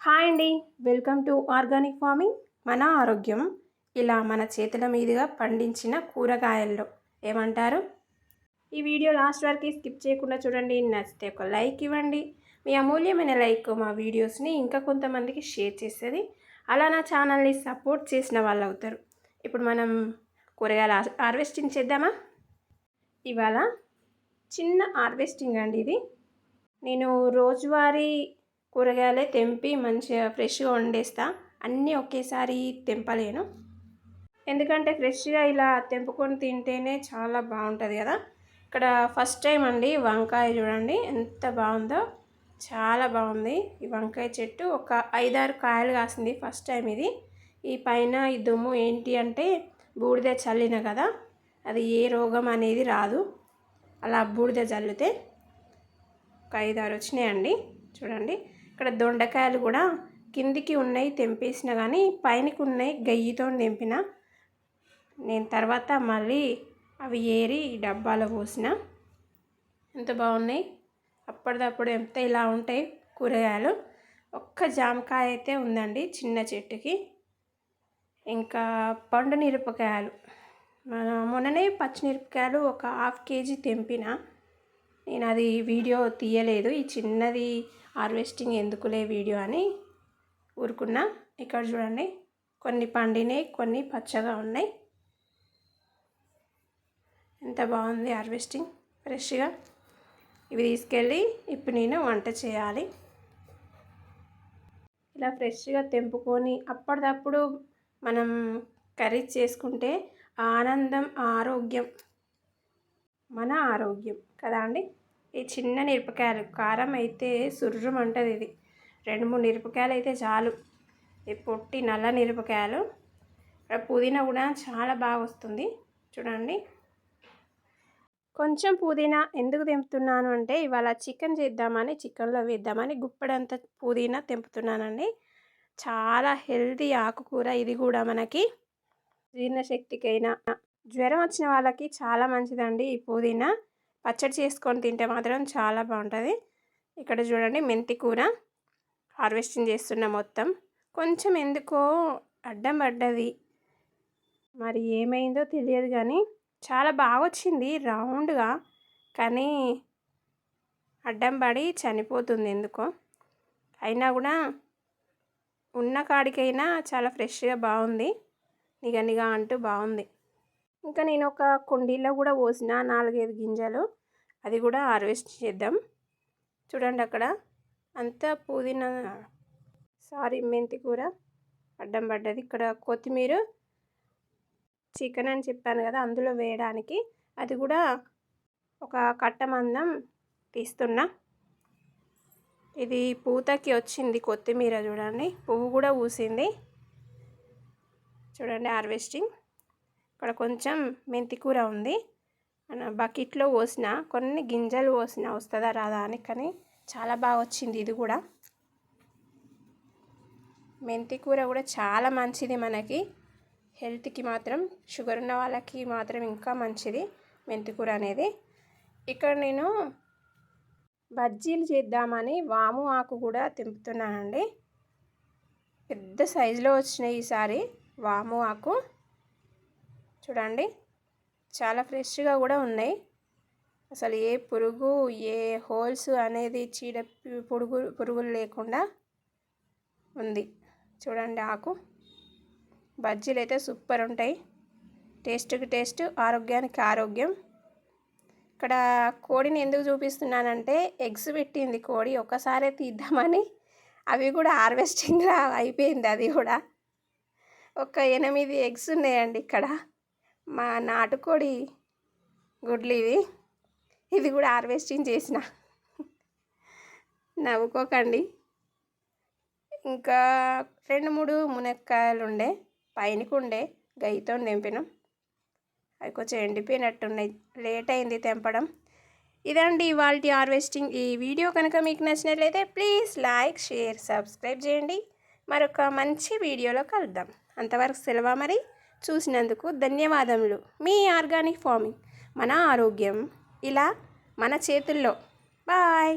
Hi అండి. Welcome to organic farming. మన ఆరోగ్యం ఇలా మన చేతుల మీదుగా పండించిన కూరగాయల్లో ఏమంటారు? ఈ వీడియో లాస్ట్ వరకు స్కిప్ చేయకుండా చూడండి. నచ్చితే ఒక లైక్ ఇవ్వండి. మీ అమూల్యమైన లైక్ మా వీడియోస్ని ఇంకా కొంతమందికి షేర్ చేస్తుంది అలా నా ఛానల్ని సపోర్ట్ చేసిన వాళ్ళు అవుతారు. ఇప్పుడు మనం కూరగాయల హార్వెస్టింగ్ చేద్దామా? ఇవాళ చిన్న హార్వెస్టింగ్ అండి ఇది. నేను రోజువారీ కూరగాయలే తెంపి మంచిగా ఫ్రెష్గా వండేస్తా. అన్నీ ఒకేసారి తెంపలేను. ఎందుకంటే ఫ్రెష్గా ఇలా తెంపుకొని తింటేనే చాలా బాగుంటుంది కదా. ఇక్కడ ఫస్ట్ టైం అండి వంకాయ చూడండి. ఎంత బాగుందో. చాలా బాగుంది. ఈ వంకాయ చెట్టు ఒక ఐదారు కాయలు కాసింది ఫస్ట్ టైం ఇది. ఈ పైన ఈ దుమ్ము ఏంటి అంటే బూడిద చల్లిన కదా. అది ఏ రోగం అనేది రాదు. అలా బూడిద చల్లితే ఒక ఐదారు వచ్చినాయండి. చూడండి. ఇక్కడ దొండకాయలు కూడా కిందికి ఉన్నాయి తెంపేసిన కానీ పైనకి ఉన్నాయి గయ్యితో తెంపిన. నేను తర్వాత మళ్ళీ అవి ఏరి డబ్బాలో పోసిన. ఎంత బాగున్నాయి. అప్పటిదప్పుడు ఎంత ఇలా ఉంటాయి కూరగాయలు. ఒక్క జామకాయ అయితే ఉందండి చిన్న చెట్టుకి. ఇంకా పండు మిరపకాయలు. మొన్ననే పచ్చిమిరపకాయలు ఒక హాఫ్ కేజీ తెంపిన. నేను అది వీడియో తీయలేదు. ఈ చిన్నది హార్వెస్టింగ్ ఎందుకులే వీడియో అని ఊరుకున్నా. ఇక్కడ చూడండి కొన్ని పండినాయి కొన్ని పచ్చగా ఉన్నాయి. ఎంత బాగుంది హార్వెస్టింగ్. ఫ్రెష్గా ఇవి తీసుకెళ్ళి ఇప్పుడు నేను వంట చేయాలి. ఇలా ఫ్రెష్గా తెంపుకొని అప్పటిదప్పుడు మనం కర్రీ చేసుకుంటే ఆనందం ఆరోగ్యం మన ఆరోగ్యం కదా అండి? ఈ చిన్న మిరపకాయలు కారం అయితే సుర్రం అంటుంది ఇది. రెండు మూడు మిరపకాయలు అయితే చాలు. ఈ పొట్టి నల్ల మిరపకాయలు పుదీనా కూడా చాలా బాగా వస్తుంది. చూడండి. కొంచెం పుదీనా ఎందుకు తెంపుతున్నాను అంటే ఇవాళ చికెన్ చేద్దామని చికెన్లో వేద్దామని గుప్పడంత పుదీనా తెంపుతున్నానండి. చాలా హెల్తీ ఆకుకూర ఇది కూడా మనకి. జీర్ణశక్తికైనా. జ్వరం వచ్చిన వాళ్ళకి చాలా మంచిదండి ఈ పుదీనా. పచ్చడి చేసుకొని తింటే మాత్రం చాలా బాగుంటుంది. ఇక్కడ చూడండి మెంతి కూర హార్వెస్టింగ్ చేస్తున్న మొత్తం. కొంచెం ఎందుకో అడ్డం పడ్డది. మరి ఏమైందో తెలియదు కానీ చాలా బాగా వచ్చింది రౌండ్గా. కానీ అడ్డం పడి చనిపోతుంది ఎందుకో. అయినా కూడా ఉన్న కాడికైనా చాలా ఫ్రెష్గా బాగుంది. నిగనిగా అంటూ బాగుంది. ఇంకా నేను ఒక కుండీలో కూడా పోసిన నాలుగైదు గింజలు. అది కూడా హార్వెస్ట్ చేద్దాం. చూడండి అక్కడ అంతా పుదీనా సారీ మెంతి కూర అడ్డం పడ్డది. ఇక్కడ కొత్తిమీర చికెన్ అని చెప్పాను కదా అందులో వేయడానికి. అది కూడా ఒక కట్ట మందం తీస్తున్నా. ఇది పూతకి వచ్చింది కొత్తిమీర చూడండి. పువ్వు కూడా పూసింది. చూడండి హార్వెస్టింగ్. ఇక్కడ కొంచెం మెంతికూర ఉంది. బకెట్లో పోసిన కొన్ని గింజలు పోసిన వస్తుందా రాదా అని కానీ చాలా బాగా వచ్చింది ఇది కూడా. మెంతి కూర కూడా చాలా మంచిది మనకి. హెల్త్కి మాత్రం షుగర్ ఉన్న వాళ్ళకి మాత్రం ఇంకా మంచిది మెంతి కూర అనేది. ఇక్కడ నేను బజ్జీలు చేద్దామని వాము ఆకు కూడా తెంపుతున్నానండి. పెద్ద సైజులో వచ్చినాయి ఈసారి వాము ఆకు. చూడండి. చాలా ఫ్రెష్గా కూడా ఉన్నాయి. అసలు ఏ పురుగు ఏ హోల్స్ అనేది చీడ పురుగు పురుగులు లేకుండా ఉంది. చూడండి ఆకు. బజ్జీలు అయితే సూపర్ ఉంటాయి. టేస్ట్కి టేస్ట్ ఆరోగ్యానికి ఆరోగ్యం. ఇక్కడ కోడిని ఎందుకు చూపిస్తున్నానంటే ఎగ్స్ పెట్టింది కోడి ఒక్కసారే తీద్దామని. అవి కూడా హార్వెస్టింగ్లా అయిపోయింది అది కూడా. ఒక ఎనిమిది ఎగ్స్ ఉన్నాయండి ఇక్కడ. మా నాటుకోడి గుడ్లు ఇవి. ఇది కూడా హార్వెస్టింగ్ చేసిన. నవ్వుకోకండి. ఇంకా రెండు మూడు మునక్కాయలు ఉండే పైనకు ఉండే గయ్యతో తెంపినాం. అవి కొంచెం ఎండిపోయినట్టున్నాయి. లేట్ అయింది తెంపడం. ఇదండి ఇవాళ హార్వెస్టింగ్. ఈ వీడియో కనుక మీకు నచ్చినట్లయితే ప్లీజ్ లైక్ షేర్ సబ్స్క్రైబ్ చేయండి. మరొక మంచి వీడియోలో కలుద్దాం. అంతవరకు సెలవు మరి. చూసినందుకు ధన్యవాదములు. మీ ఆర్గానిక్ ఫార్మింగ్ మన ఆరోగ్యం ఇలా మన చేతుల్లో. బాయ్.